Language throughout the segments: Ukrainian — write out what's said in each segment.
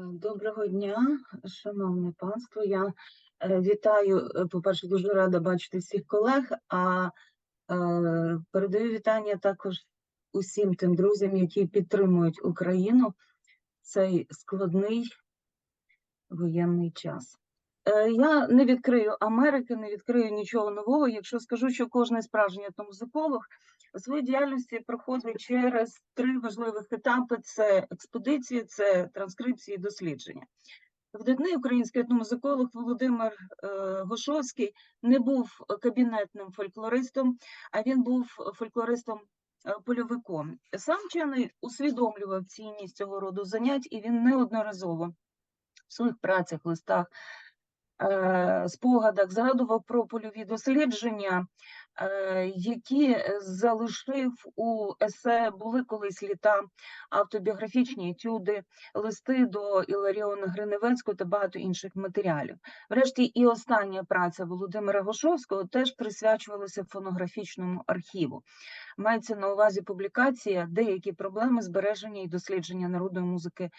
Доброго дня, шановне панство. Я е, вітаю, е, по-перше, дуже рада бачити всіх колег, а е, передаю вітання також усім тим друзям, які підтримують Україну цей складний воєнний час. Я не відкрию Америки, не відкрию нічого нового, якщо скажу, що кожен справжній етномузиколог у своїй діяльності проходить через три важливих етапи: це експедиції, це транскрипції і дослідження. Видатний український етномузиколог Володимир е, Гошовський не був кабінетним фольклористом, а він був фольклористом е, польовиком. Сам вчений усвідомлював цінність цього роду занять, і він неодноразово в своїх працях, листах, спогадах згадував про польові дослідження, е, які залишив у есе були колись літа автобіографічні етюди, листи до Іларіона Гриневецького та багато інших матеріалів. Врешті, і остання праця Володимира Гошовського теж присвячувалася фонографічному архіву. Мається на увазі публікація деякі проблеми збереження і дослідження народної музики,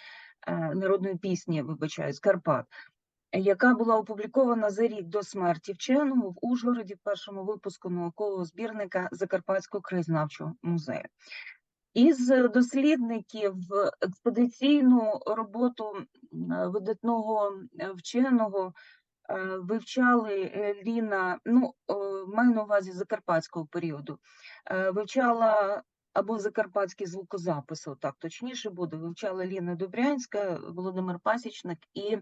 е, народної пісні, вибачаю, з Карпат. Яка була опублікована за рік до смерті вченого в Ужгороді першому випуску наукового збірника Закарпатського краєзнавчого музею. Із дослідників експедиційну роботу видатного е, вченого е, вивчали е, Ліна, ну, маю на увазі закарпатського періоду, вивчала або закарпатський звукозапис, так точніше буде, вивчала Ліна Добрянська, Володимир Пасічник і,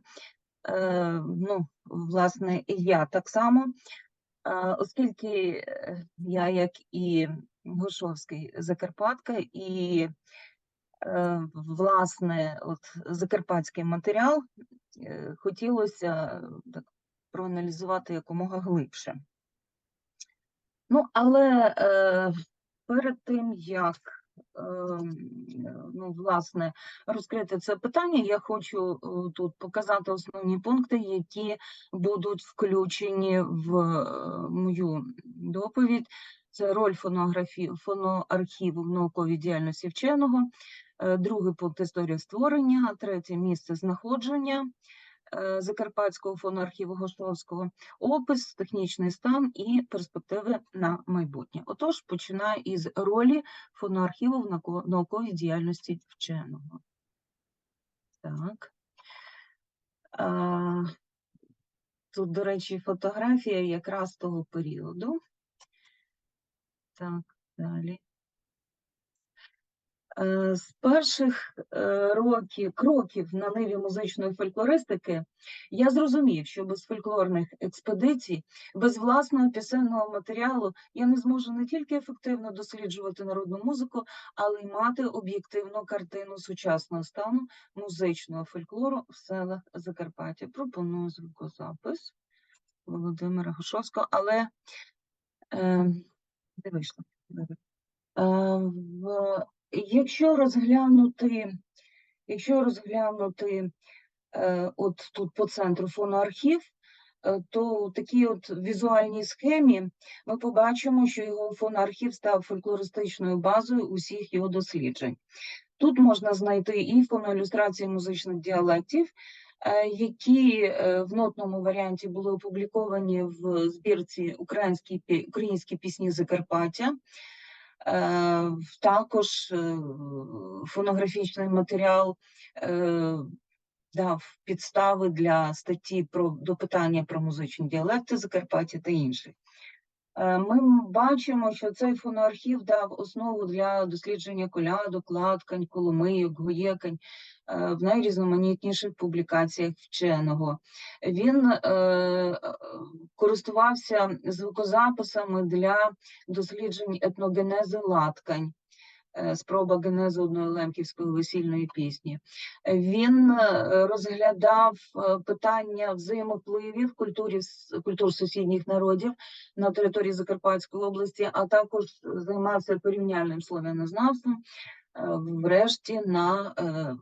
ну, власне, і я так само. Е, Оскільки е, я, як і Гошовський Закарпатка, і е, власне от закарпатський матеріал е, хотілося так проаналізувати якомога глибше. Ну, але е, перед тим, як е, ну, власне, розкрити це питання, я хочу е, тут показати основні пункти, які будуть включені в е, мою доповідь. Це роль фонографії, фоноархіву в науковій діяльності вченого, е, другий пункт історія створення, третє місце знаходження Закарпатського фоноархіву Гоштовського, опис, технічний стан і перспективи на майбутнє. Отож, починаю із ролі фоноархіву в науковій діяльності вченого. Так. А, Тут, до речі, фотографія якраз того періоду. Так, далі. Е, З перших е, років, кроків на ниві музичної фольклористики я зрозумів, що без фольклорних експедицій, без власного пісенного матеріалу я не зможу не тільки ефективно досліджувати народну музику, але й мати об'єктивну картину сучасного стану музичного фольклору в селах Закарпаття. Пропоную звукозапис Володимира Гошовського, але е, не вийшло. Е, в, якщо розглянути, якщо розглянути е, от тут по центру фоноархів, е, то у такій от візуальній схемі ми побачимо, що його фоноархів став фольклористичною базою усіх його досліджень. Тут можна знайти і фоноілюстрації музичних діалектів, е, які е, в нотному варіанті були опубліковані в збірці українські, українські пісні Закарпаття. Е, Також е, фонографічний матеріал е, дав підстави для статті про до питання про музичні діалекти Закарпаття та інших. Е, Ми бачимо, що цей фоноархів дав основу для дослідження колядок, латкань, коломийок, гоєкань е, в найрізноманітніших публікаціях вченого. Він е, е, користувався звукозаписами для досліджень етногенези латкань. Е, Спроба генезу одної лемківської весільної пісні. Е, Він е, розглядав питання взаємопливів культурів культур сусідніх народів на території Закарпатської області, а також займався порівняльним слов'янознавством, врешті на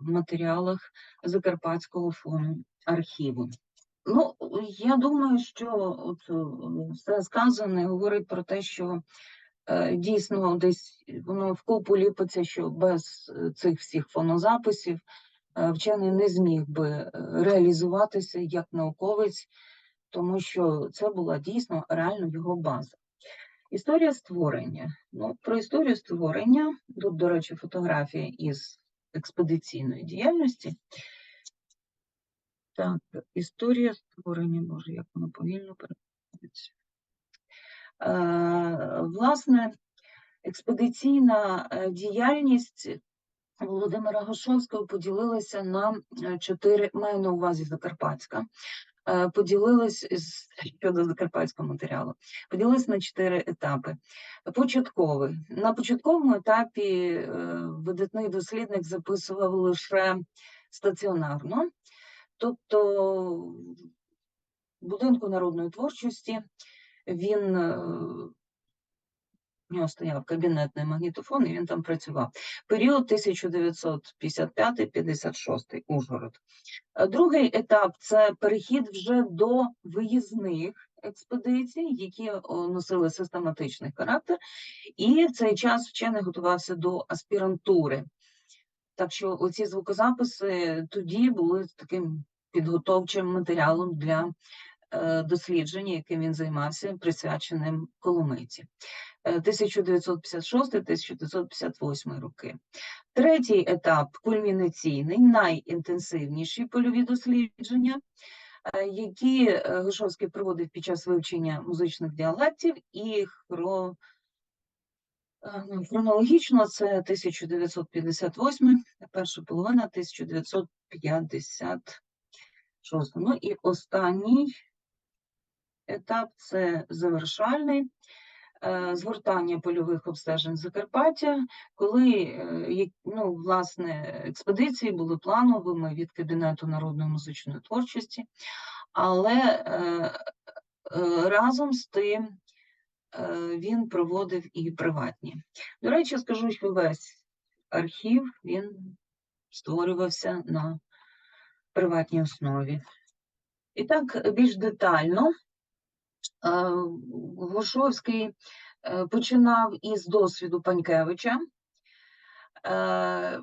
матеріалах Закарпатського фону архіву. Ну, я думаю, що от все сказане говорить про те, що дійсно десь воно вкупу ліпиться, що без е, цих всіх фонозаписів е, вчений не зміг би е, реалізуватися як науковець, тому що це була дійсно реально його база. Історія створення. Ну, про історію створення, тут, до речі, фотографія із експедиційної діяльності. Так, історія створення, боже, як воно повільно переходить. Е, власне, експедиційна е, діяльність Володимира Гошовського поділилася на е, чотири, маю на увазі Закарпатська, поділилась щодо закарпатського матеріалу, поділилась на чотири етапи. Початковий. На початковому етапі видатний дослідник записував лише стаціонарно, тобто будинку народної творчості він е, у нього стояв кабінетний магнітофон, і він там працював. Період 1955-56 Ужгород. Е, Другий етап це перехід вже до виїзних експедицій, які носили систематичний характер, і в цей час вчений готувався до аспірантури. Так що оці звукозаписи тоді були таким підготовчим матеріалом для е, дослідження, яким він займався, присвяченим Коломиці. Е, 1956-1958 роки. Третій етап кульмінаційний, найінтенсивніші польові дослідження, е, які е, Глушовський проводив під час вивчення музичних діалектів і хро... е, ну, хронологічно це 1958, перша половина 1956. Ну і останній етап це завершальний е, згортання польових обстежень Закарпаття, коли е, ну, власне, експедиції були плановими від Кабінету народної музичної творчості, але е, разом з тим він проводив і приватні. До речі, скажу, що весь архів він створювався на приватній основі. І так, більш детально, е, Глушовський е, починав із досвіду Панькевича. Е,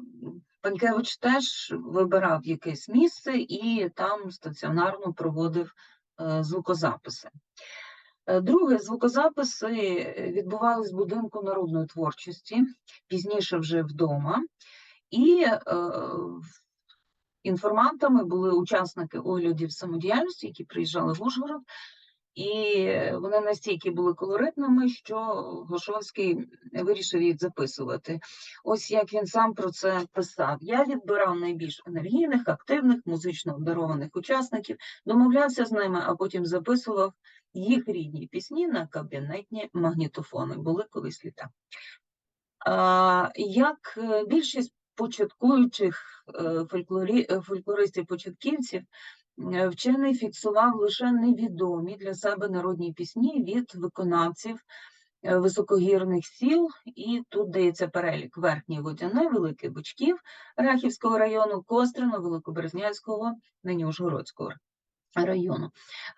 Панькевич теж вибирав якесь місце і там стаціонарно проводив звукозаписи. Друге, звукозаписи відбувались в будинку народної творчості, пізніше вже вдома. І інформантами були учасники оглядів самодіяльності, які приїжджали в Ужгород, і вони настільки були колоритними, що Глушовський вирішив їх записувати. Ось як він сам про це писав: я відбирав найбільш енергійних, активних, музично обдарованих учасників, домовлявся з ними, а потім записував їх рідні пісні на кабінетні магнітофони. Були колись літа. А, Як е, більшість початкуючих е, фольклорі- фольклористів-початківців, вчений фіксував лише невідомі для себе народні пісні від виконавців е, високогірних сіл, і тут дається перелік Верхнє Водяне, Великий Бучків Рахівського району, Кострино, Великоберезнянського, нині Ужгородського району.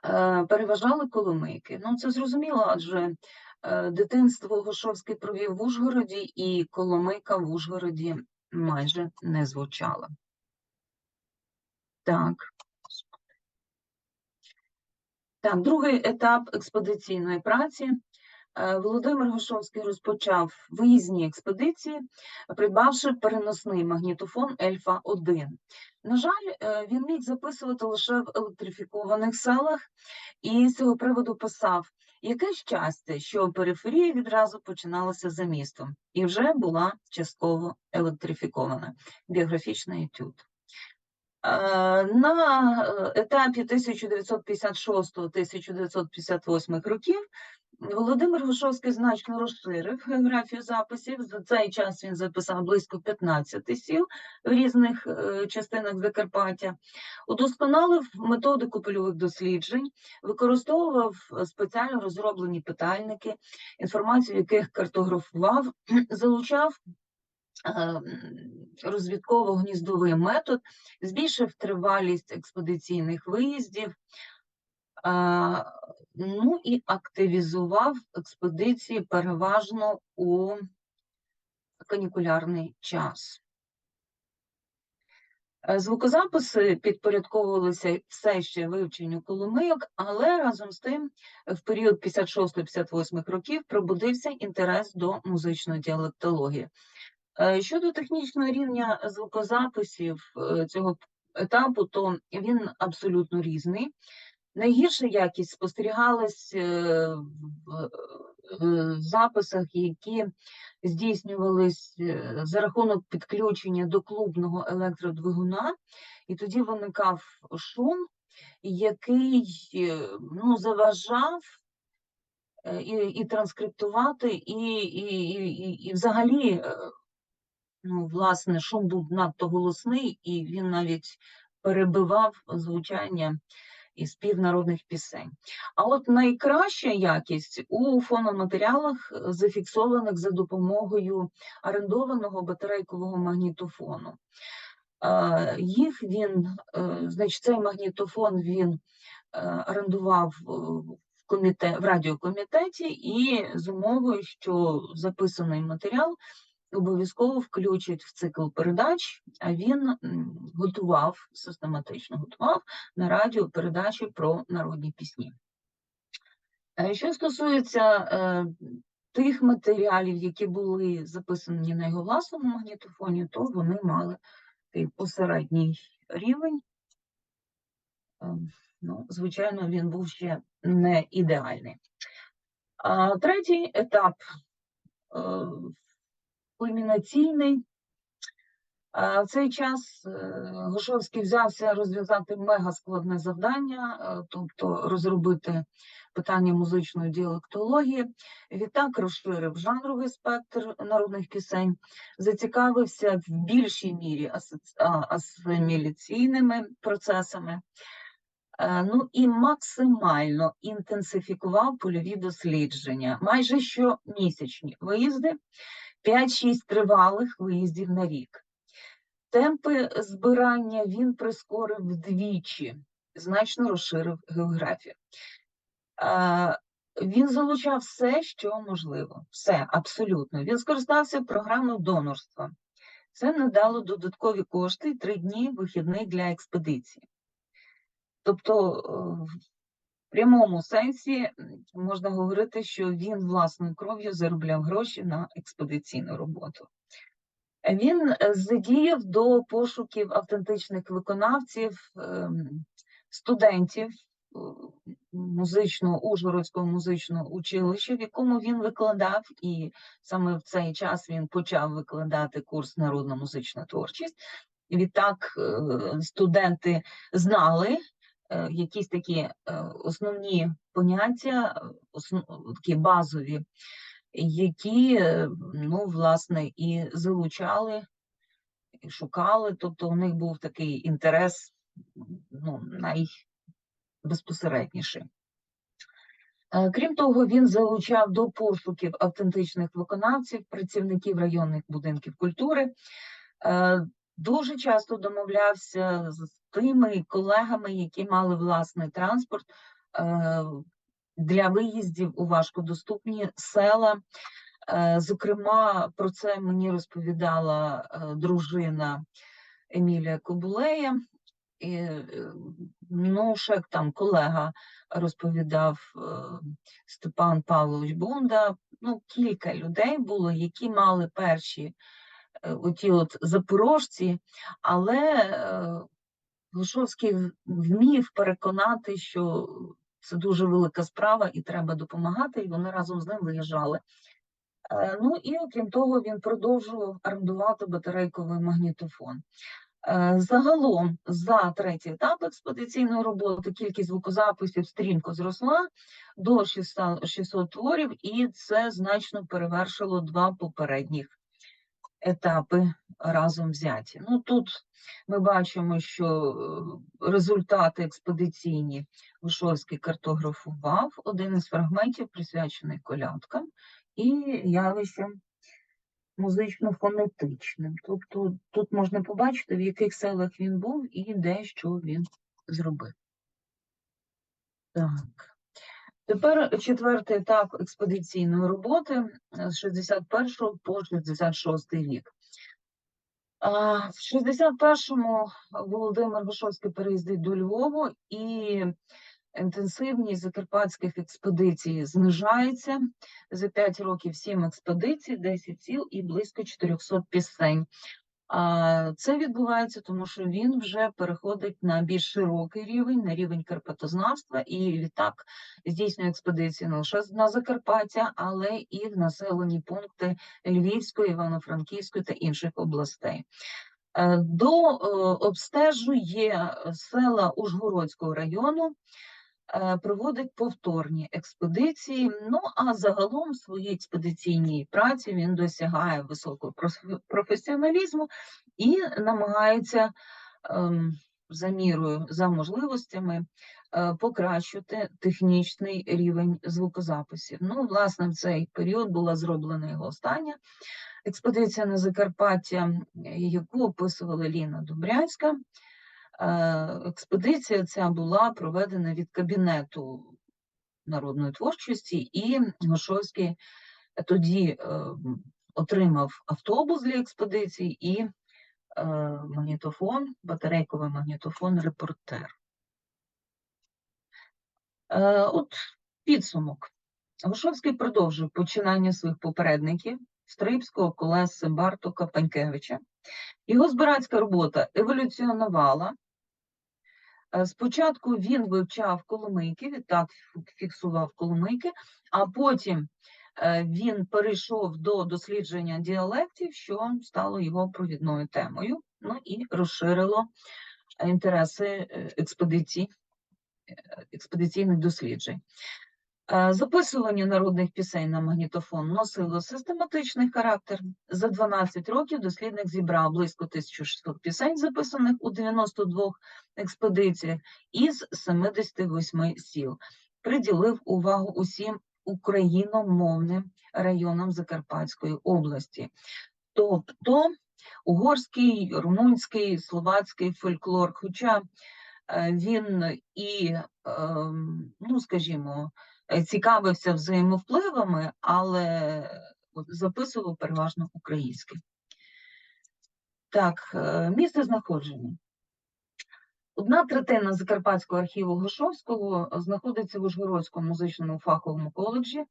Е, Переважали Коломийки. Ну, це зрозуміло, адже е, дитинство Гошовський провів в Ужгороді, і Коломийка в Ужгороді майже не звучала. Так. Так, другий етап експедиційної праці. Е, Володимир Гошовський розпочав виїзні експедиції, придбавши переносний магнітофон Ельфа 1. На жаль, е, він міг записувати лише в електрифікованих селах, і з цього приводу писав: яке щастя, що периферія відразу починалася за містом і вже була частково електрифікована. Біографічний етюд. На е, етапі 1956-1958 років Володимир Гушовський значно розширив географію записів. За цей час він записав близько 15 сіл в різних е, частинах Закарпаття, удосконалив методику польових досліджень, використовував спеціально розроблені питальники, інформацію яких картографував, залучав розвідково-гніздовий метод, збільшив тривалість експедиційних виїздів, ну і активізував експедиції переважно у канікулярний час. Е, Звукозаписи підпорядковувалися все ще вивченню коломийок, але разом з тим в період 56-58 років пробудився інтерес до музичної діалектології. Е, Щодо технічного рівня звукозаписів е, цього етапу, то він абсолютно різний. Найгірша якість спостерігалась е, в записах, які здійснювались за рахунок підключення до клубного електродвигуна, і тоді виникав шум, який ну, заважав і, і транскриптувати, і, і, і, і, взагалі, ну, власне, шум був надто голосний, і він навіть перебивав звучання і спів народних пісень. А от найкраща якість у фономатеріалах, е, зафіксованих за допомогою орендованого батарейкового магнітофону. Е, Їх він, е, значить, цей магнітофон він орендував в комітет, в радіокомітеті і з умовою, що записаний матеріал обов'язково включать в цикл передач, а він готував, систематично готував на радіо передачі про народні пісні. Е, Що стосується е, тих матеріалів, які були записані на його власному магнітофоні, то вони мали посередній рівень. Е, Ну, звичайно, він був ще не ідеальний. Третій етап кульмінаційний. В цей час е, Гошовський взявся розв'язати мегаскладне завдання, е, тобто розробити питання музичної діалектології. Відтак розширив жанровий спектр народних пісень, зацікавився в більшій мірі асиміляційними процесами. Е, Ну і максимально інтенсифікував польові дослідження, майже щомісячні виїзди, 5-6 тривалих виїздів на рік. Темпи збирання він прискорив вдвічі, значно розширив географію. Він залучав все, що можливо, все абсолютно. Він скористався програмою донорства. Це надало додаткові кошти і три дні вихідних для експедиції. Тобто, е, прямому сенсі можна говорити, що він власною кров'ю заробляв гроші на експедиційну роботу. Він е, задіяв до пошуків автентичних виконавців, ем, студентів е, музичного Ужгородського музичного училища, в якому він викладав, і саме в цей час він почав викладати курс народна музична творчість. Відтак е, студенти знали якісь такі е, основні поняття, е, такі базові, які, е, ну, власне, і залучали, і шукали, тобто у них був такий інтерес, ну, найбезпосередніший. Е, Крім того, він залучав до пошуків автентичних виконавців, працівників районних будинків культури. Дуже часто домовлявся з тими колегами, які мали власний транспорт е, для виїздів у важкодоступні села. Е, Зокрема, про це мені розповідала е, дружина Емілія Кобулея. І, ну, ще там колега розповідав Степан Павлович Бонда. Ну, кілька людей було, які мали перші оті от запорожці, але е, Глушовський вмів переконати, що це дуже велика справа і треба допомагати, і вони разом з ним виїжджали. Е, Ну і окрім того, він продовжував орендувати батарейковий магнітофон. Е, Загалом за третій етап експедиційної роботи кількість звукозаписів стрімко зросла до 600 600 творів, і це значно перевершило два попередніх етапи разом взяті. Ну тут ми бачимо, що е, результати експедиційні Вишовський картографував. Один із фрагментів присвячений колядкам і явищам музично-фонетичним. Тобто тут можна побачити, в яких селах він був і де що він зробив. Так. Тепер четвертий етап експедиційної роботи е, з 61 по 66 рік. В 61-му Володимир Вишовський переїздить до Львову і інтенсивність закарпатських експедицій знижається. За 5 років 7 експедицій, 10 сіл і близько 400 пісень. Це відбувається, тому що він вже переходить на більш широкий рівень, на рівень карпатознавства, і відтак здійснює експедиції не лише на Закарпаття, але і в населені пункти Львівської, Івано-Франківської та інших областей. Е, До е, обстежує села Ужгородського району, е, проводить повторні експедиції. Ну а загалом в своїй експедиційній праці він досягає високого професіоналізму і намагається ем, за мірою, за можливостями е, покращити технічний рівень звукозаписів. Ну, власне, в цей період була зроблена його остання експедиція на Закарпаття, яку описувала Ліна Добрянська. Е, Експедиція ця була проведена від кабінету народної творчості, і Гошовський тоді е, отримав автобус для експедиції і е, магнітофон, батарейковий магнітофон репортер. Е, От підсумок. Гошовський продовжив починання своїх попередників Стрибського, Колеси, Бартока, Панькевича. Його збирацька робота еволюціонувала. Е, Спочатку він вивчав коломийки, відтак фіксував коломийки, а потім е, він перейшов до дослідження діалектів, що стало його провідною темою, ну і розширило інтереси експедиції експедицій, е, експедиційних досліджень. Е, Записування народних пісень на магнітофон носило систематичний характер. За 12 років дослідник зібрав близько 1600 пісень, записаних у 92 експедиціях із 78 сіл. Приділив увагу усім україномовним районам Закарпатської області. Тобто угорський, румунський, словацький фольклор, хоча е, він і, ем, ну скажімо, цікавився взаємовпливами, але записував переважно український. Так, е, місце знаходження. Одна третина Закарпатського архіву Глушовського знаходиться в Ужгородському музичному фаховому коледжі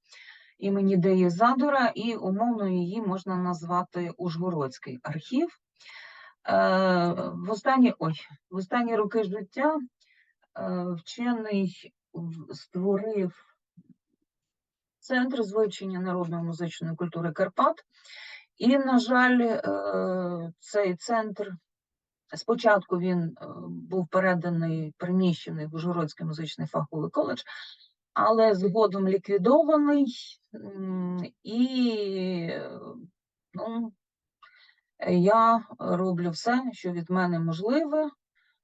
імені Деї Задора, і умовно її можна назвати Ужгородський архів. Е, В останні, ой, в останні роки життя е, вчений створив Центр з народної музичної культури Карпат. І, на жаль, е, цей центр спочатку він е, був переданий, приміщений в Ужгородський музичний фаховий коледж, але згодом ліквідований. І ну, я роблю все, що від мене можливе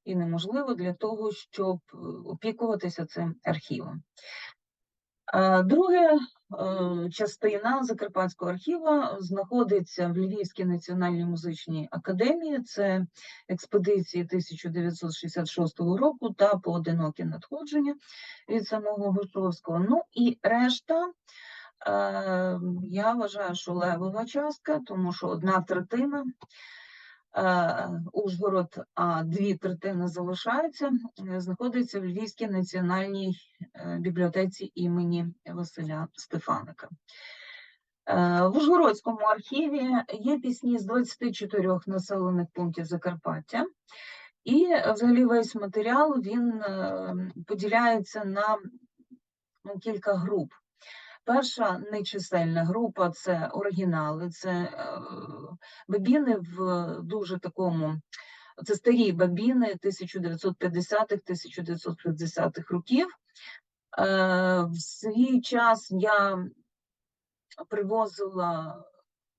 і неможливо для того, щоб е, опікуватися цим архівом. Друга е, частина Закарпатського архіву знаходиться в Львівській національній музичній академії. Це експедиції 1966 року та поодинокі надходження від самого Гушовського. Ну і решта. е, Я вважаю, що левова частка, тому що одна третина е, Ужгород, а дві третини залишаються, знаходиться в Львівській національній бібліотеці імені Василя Стефаника. Е, В Ужгородському архіві є пісні з 24 населених пунктів Закарпаття, і е, взагалі весь матеріал він е, поділяється на ну, кілька груп. Перша нечисельна група це оригінали, це е, бабіни в дуже такому, це старі бабіни 1950-1960-х років. Е, В свій час я привозила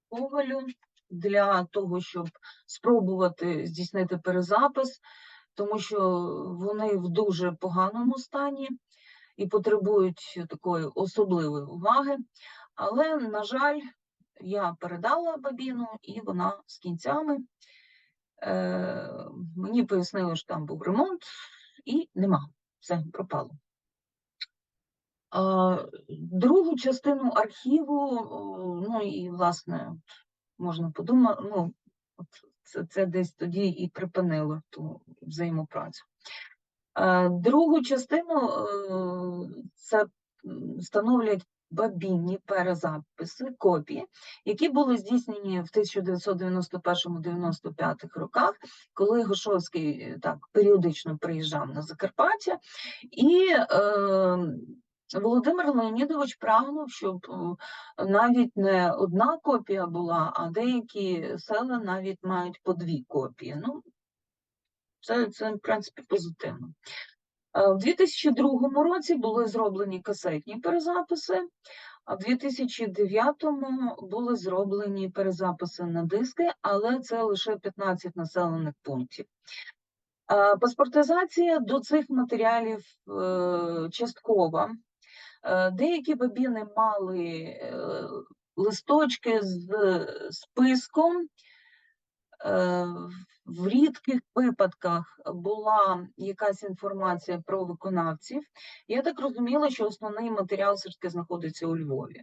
Ковалю для того, щоб спробувати здійснити перезапис, тому що вони в дуже поганому стані і потребують такої особливої уваги. Але, на жаль, я передала бабіну, і вона з кінцями. Е, мені пояснили, що там був ремонт, і нема. Все пропало. Другу частину архіву, ну і власне, можна подумати, ну, це, це десь тоді і припинило ту взаємопрацю. Другу частину це становлять бабінні перезаписи, копії, які були здійснені в 1991-95 роках, коли Гошовський так періодично приїжджав на Закарпаття, і е, Володимир Леонідович прагнув, щоб е, навіть не одна копія була, а деякі села навіть мають по дві копії. Ну, це, це в принципі позитивно. Е, У 2002 році були зроблені касетні перезаписи, а в 2009 були зроблені перезаписи на диски, але це лише 15 населених пунктів. Е, Паспортизація до цих матеріалів часткова. Е, Деякі бабіни мали е, листочки з списком. Е, В рідких випадках була якась інформація про виконавців. Я так розуміла, що основний матеріал все ж таки знаходиться у Львові.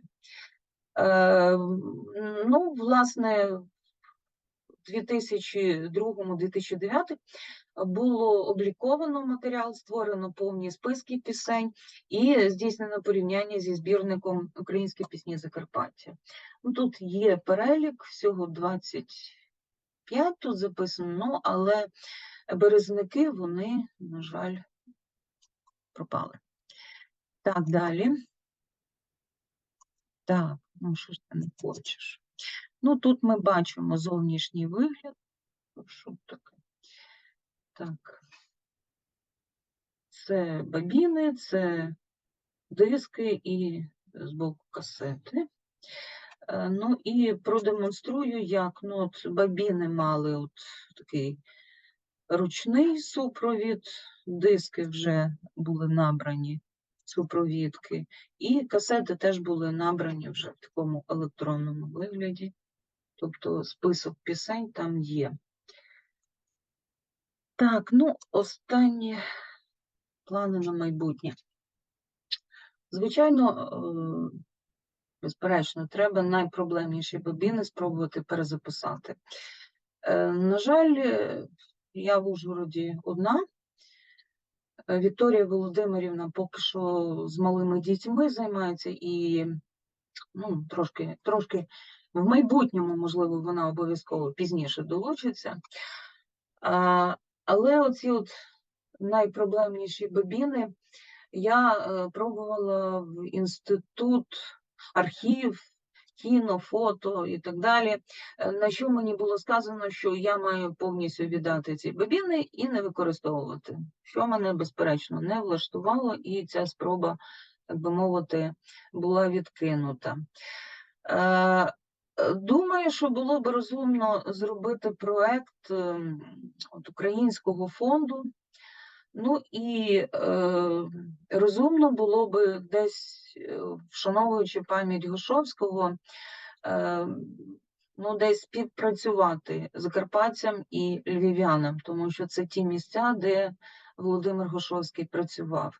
Ну, власне, в 2002-2009 було обліковано матеріал, створено повні списки пісень і здійснено порівняння зі збірником Українські пісні Закарпаття. Ну, тут є перелік, всього 25 тут записано, ну, але березники, вони, на жаль, пропали. Так, далі. Так, ну що ж ти не хочеш? Ну, тут ми бачимо зовнішній вигляд. Що таке? Так. Це бабіни, це диски і з боку касети. Е, Ну і продемонструю, як ну, от бабіни мали от такий ручний супровід, диски вже були набрані, супровідки, і касети теж були набрані вже в такому електронному вигляді. Тобто список пісень там є. Так, ну, останні плани на майбутнє. Звичайно, е, безперечно, треба найпроблемніші бобіни спробувати перезаписати. Е, На жаль, е, я в Ужгороді одна. Вікторія Володимирівна поки що з малими дітьми займається і ну, трошки, трошки в майбутньому, можливо, вона обов'язково пізніше долучиться. Але оці от найпроблемніші бобіни я е, пробувала в інститут, архів, кіно, фото і так далі. е, На що мені було сказано, що я маю повністю віддати ці бобіни і не використовувати, що мене, безперечно, не влаштувало, і ця спроба, так би мовити, була відкинута. Е, Думаю, що було б розумно зробити проект ем, от українського фонду. Ну і е, розумно було би десь, е, вшановуючи пам'ять Гошовського, е, ну, десь співпрацювати закарпатцям і львів'янам, тому що це ті місця, де Володимир Гошовський працював.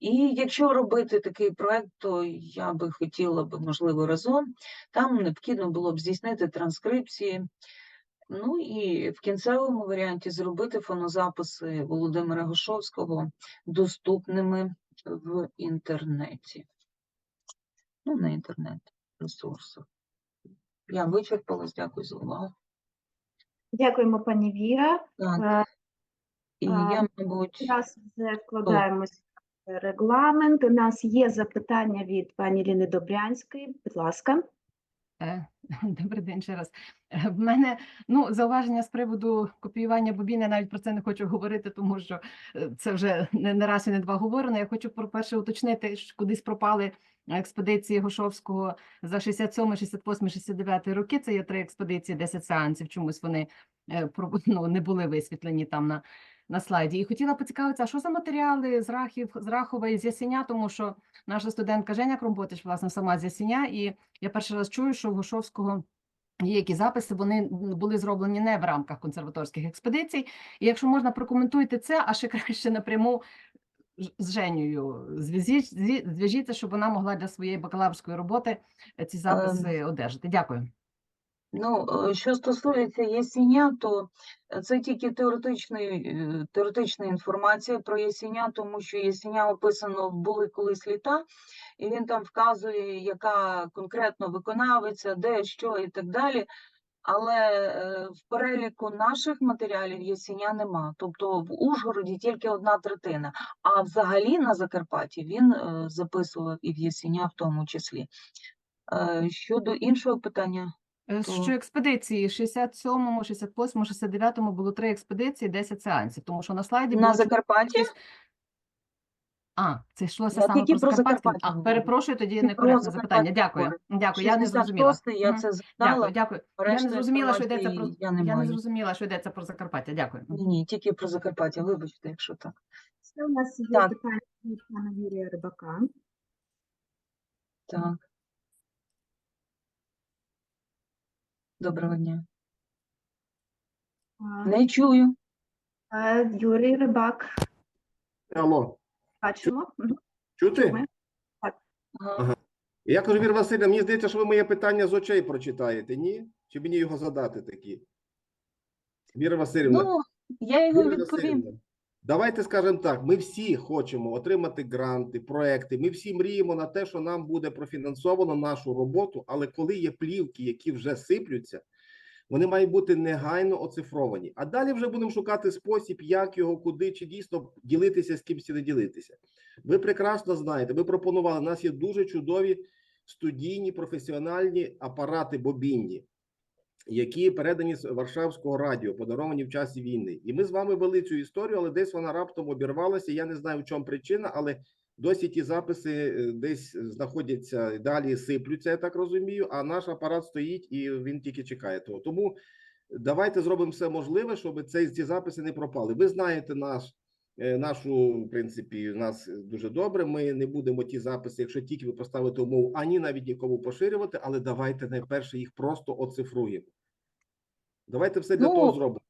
І якщо робити такий проект, то я би хотіла б, можливо, разом. Там необхідно було б здійснити транскрипції. Ну і в кінцевому варіанті зробити фонозаписи Володимира Гошовського доступними в інтернеті. Ну, на інтернет-ресурсах. Я вичерпалась, дякую за увагу. Дякуємо, пані Віра. Так, Е, і а, я, мабуть, Зараз вже вкладаємось регламент. У нас є запитання від пані Ліни Добрянської. Будь ласка. Е, Добрий день ще раз. Е, В мене ну, зауваження з приводу копіювання бобін, я навіть про це не хочу говорити, тому що е, це вже не, раз і не два говорено. Я хочу по-перше уточнити, що кудись пропали експедиції Гошовського за 67, 68, 69 роки. Це є три експедиції, 10 сеансів. Чомусь вони ну, не були висвітлені там на, на слайді. І хотіла поцікавитися, а що за матеріали з Рахів, з Рахова і з Ясеня, тому що наша студентка Женя Кромботич, власне, сама з Ясеня, і я перший раз чую, що в Гошовського є які записи, вони були зроблені не в рамках консерваторських експедицій. І якщо можна, прокоментуйте це, а ще краще напряму з Женєю зв'яжіться, щоб вона могла для своєї бакалаврської роботи е, ці записи одержати. Дякую. Ну, що стосується ясіння, то е, це тільки е, теоретична інформація про ясіння, тому що ясіння описано були колись літа, і він там вказує, яка конкретно виконавиця, де, що і так далі. Але е, в переліку наших матеріалів ясіння нема. Тобто в Ужгороді тільки одна третина. А взагалі на Закарпатті він е, записував і в ясіння в тому числі. Е, Щодо іншого питання. Е, Що експедиції 67-му, 68-му, 69-му було три експедиції, 10 сеансів, тому що на слайді На було Закарпатті А, це йшлося Я саме про Закарпаття. А, перепрошую, тоді некоректне запитання. Дякую. Дякую, я не зрозуміла. я це. Дякую, дякую. Я не зрозуміла, що йдеться про я не я не зрозуміла, що йдеться про Закарпаття. Дякую. Ні, ні, тільки про Закарпаття. Вибачте, якщо так. Це у нас є Так. питання від пана Юрія Рибака. Так. Доброго дня. А, Не чую. е, Юрій Рибак, Алло, бачимо. Мгм. чути? Чуємо. Ага. Я кажу, Вір Васильівна, мені здається, що ви моє питання з очей прочитаєте, ні? Чи мені його задати такі? Віра Васильівна, Ну, я його Віра відповім. Васильівна, давайте скажемо так: ми всі хочемо отримати гранти, проекти. Ми всі мріємо на те, що нам буде профінансовано нашу роботу, але коли є плівки, які вже сиплються, вони мають бути негайно оцифровані. А далі вже будемо шукати спосіб, як його, куди, чи дійсно ділитися з кимсь чи не ділитися. Ви прекрасно знаєте, ви пропонували. У нас є дуже чудові студійні професіональні апарати бобінні, які передані з Варшавського радіо, подаровані в часі війни. І ми з вами вели цю історію, але десь вона раптом обірвалася. Я не знаю, в чому причина, але досі ті записи е, десь знаходяться далі, сиплються, я так розумію. А наш апарат стоїть і він тільки чекає того. Тому давайте зробимо все можливе, щоб цей, ці записи не пропали. Ви знаєте наш. е, Нашу, в принципі, нас дуже добре. Ми не будемо ті записи, якщо тільки ви поставите умову, ані навіть нікому поширювати, але давайте найперше їх просто оцифруємо. Давайте все для Ну, того зробимо.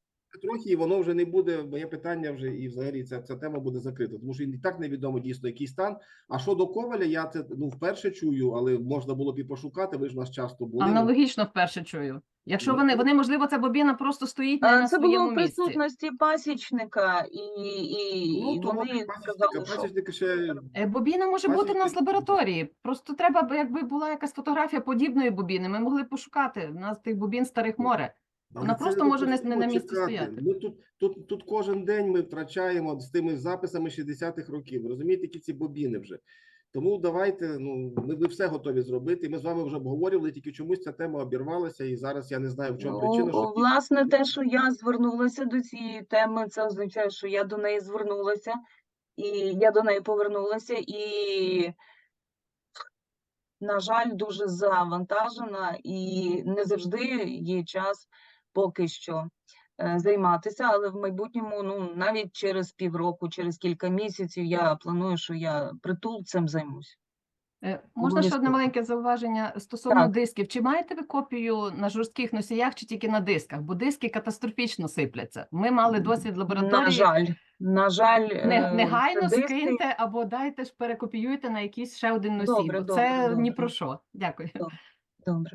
Трохи і воно вже не буде. Моє питання вже і взагалі ця, ця тема буде закрита, тому що і так невідомо дійсно який стан. А щодо Коваля, я це ну вперше чую, але можна було б і пошукати. Ви ж нас часто були. Аналогічно вперше чую. Якщо Ну, вони, ну. вони, можливо, ця бобіна просто стоїть не на Це було своєму в місці. присутності пасічника, і, і, Ну, і то вони пасічника, сказали, що пасічника ще Е, Бобіна може бути в нас в лабораторії. Просто треба, якби була якась фотографія подібної бобіни, ми могли б пошукати. У нас тих бобін старих море. Вона Але це просто може не- не на місці чекати. стояти. Ми тут, тут, тут кожен день ми втрачаємо з тими записами 60-х років. Розумієте, які ці бобіни вже. Тому давайте. Ну ми, ви все готові зробити. Ми з вами вже обговорювали, тільки чомусь ця тема обірвалася, і зараз я не знаю, в чому причина. Ну, що власне, те, що я звернулася до цієї теми, це означає, що я до неї звернулася, і я до неї повернулася, і, на жаль, дуже завантажена, і не завжди є час поки що е, займатися, але в майбутньому, ну, навіть через півроку, через кілька місяців, я планую, що я притул цим займусь. Е, Можна ще одне маленьке зауваження стосовно Так. дисків. Чи маєте ви копію на жорстких носіях, чи тільки на дисках? Бо диски катастрофічно сипляться. Ми мали досвід в На жаль, на жаль, Не, е, негайно диски- скиньте або дайте ж перекопіюйте на якийсь ще один носій, Добре, бо добре, це ні добре. про що. Дякую. Добре.